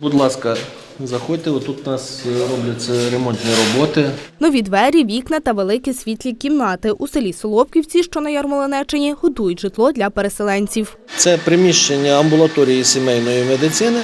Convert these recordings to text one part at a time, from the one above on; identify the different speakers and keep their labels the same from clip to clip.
Speaker 1: Будь ласка, заходьте. Отут у нас е, робляться ремонтні роботи.
Speaker 2: Нові двері, вікна та великі світлі кімнати. У селі Солопківці, що на Ярмолинеччині, готують житло для переселенців.
Speaker 1: Це приміщення амбулаторії сімейної медицини.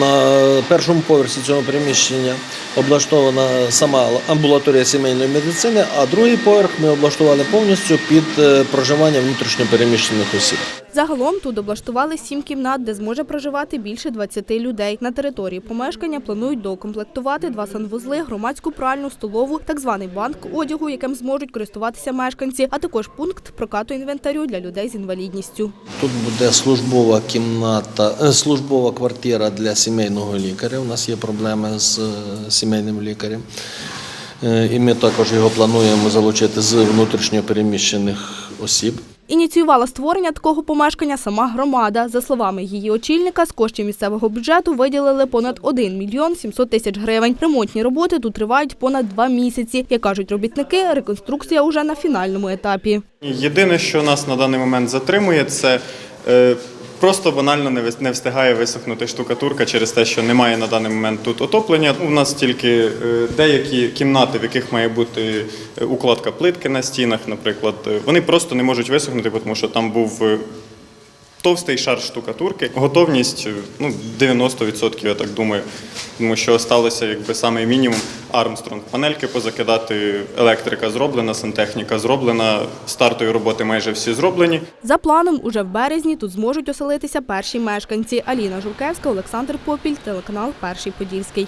Speaker 1: На першому поверсі цього приміщення облаштована сама амбулаторія сімейної медицини, а другий поверх ми облаштували повністю під е, проживання внутрішньопереміщених осіб.
Speaker 2: Загалом тут облаштували сім кімнат, де зможе проживати більше 20 людей. На території помешкання планують доукомплектувати два санвузли, громадську пральну, столову, так званий банк одягу, яким зможуть користуватися мешканці, а також пункт прокату інвентарю для людей з інвалідністю.
Speaker 1: Тут буде службова кімната, е, службова квартира для сімейного лікаря. У нас є проблеми з е, сімейним лікарем. Е, І ми також його плануємо залучити з внутрішньопереміщених осіб.
Speaker 2: Ініціювала створення такого помешкання сама громада. За словами її очільника, з коштів місцевого бюджету виділили понад 1 мільйон 700 тисяч гривень. Ремонтні роботи тут тривають понад два місяці. Як кажуть робітники, реконструкція уже на фінальному етапі.
Speaker 3: Єдине, що нас на даний момент затримує, це е, просто банально не встигає висохнути штукатурка через те, що немає на даний момент тут отоплення. У нас тільки е, деякі кімнати, в яких має бути е, укладка плитки на стінах, наприклад, е, вони просто не можуть висохнути, тому що там був. Товстий шар штукатурки, готовність е, ну 90%, я так думаю, тому що осталося якби саме мінімум Армстронг. Панельки позакидати, електрика зроблена, сантехніка зроблена, стартові роботи майже всі зроблені.
Speaker 2: За планом, уже в березні тут зможуть оселитися перші мешканці. Аліна Жулкевська, Олександр Попіль, телеканал Перший Подільський.